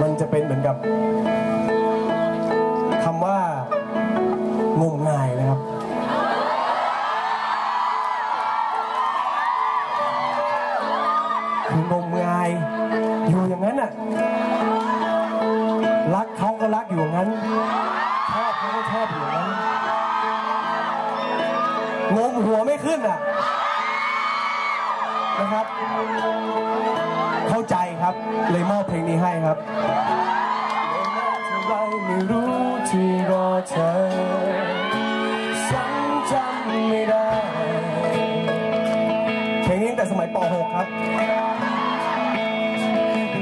มันจะเป็นเหมือนกับคำว่างมงายนะครับ คืองมงายอยู่อย่างนั้นน่ะ รักเขาก็รักอยู่อย่างนั้น ชอบเขาก็ชอบอยู่อย่างนั้น งมหัวไม่ขึ้นอะนะครับ เข้าใจครับ เลยมอบเพลงนี้ให้ครับเท่าไรไม่รู้ที่รอเธอฉันจำไม่ได้ เพลงนี้ตั้งแต่สมัยป .6 ครับ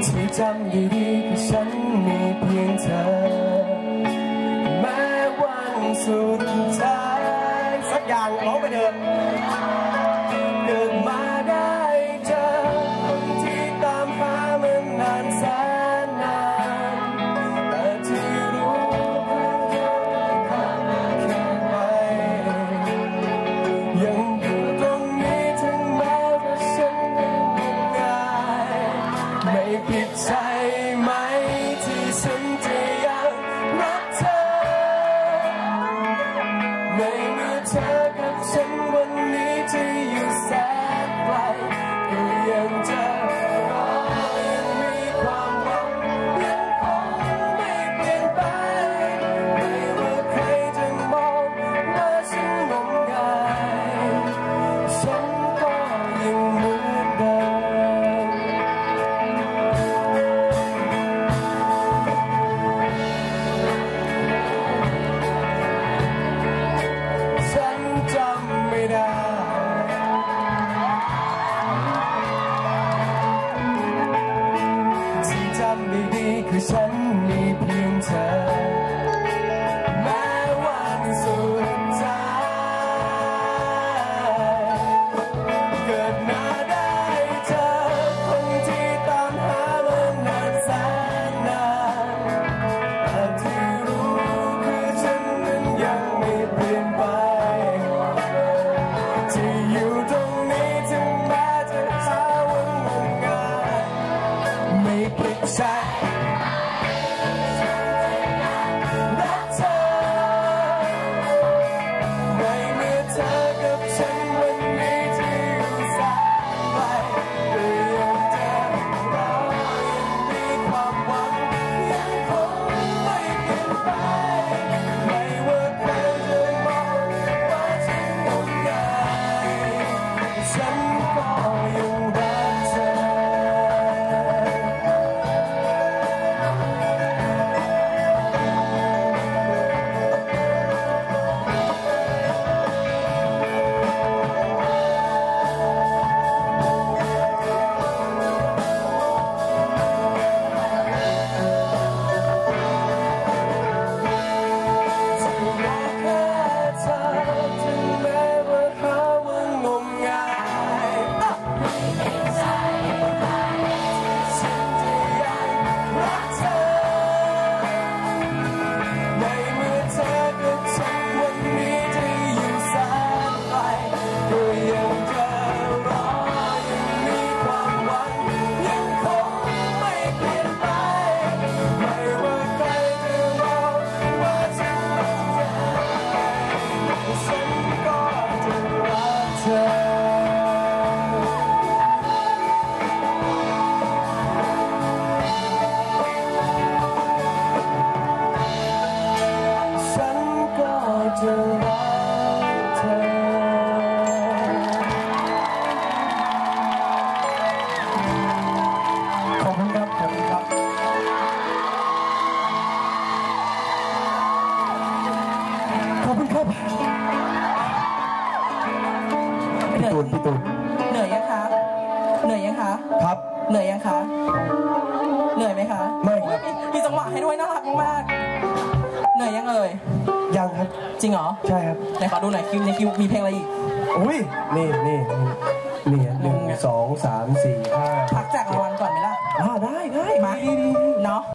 ที่จำดีๆคือฉันมีเพียงเธอ รั นพี่ตูนเหนื่อยยังคะ เหนื่อยยังคะ ครับ เหนื่อยยังคะ เหนื่อยไหมคะไม่ครับ มีมีจังหวะให้ด้วยน่ารักมากๆเหนื่อยยังเอ่ย ยังครับ จริงเหรอใช่ครับ ไหนขอดูหน่อยคิวในคิวมีเพลงอะไรอีก อุ้ยนี่นี่นี่หนึ่งสองสามสี่ห้าพักแจกรางวัลก่อนไหมล่ะอ่าได้ได้มาดีดีดี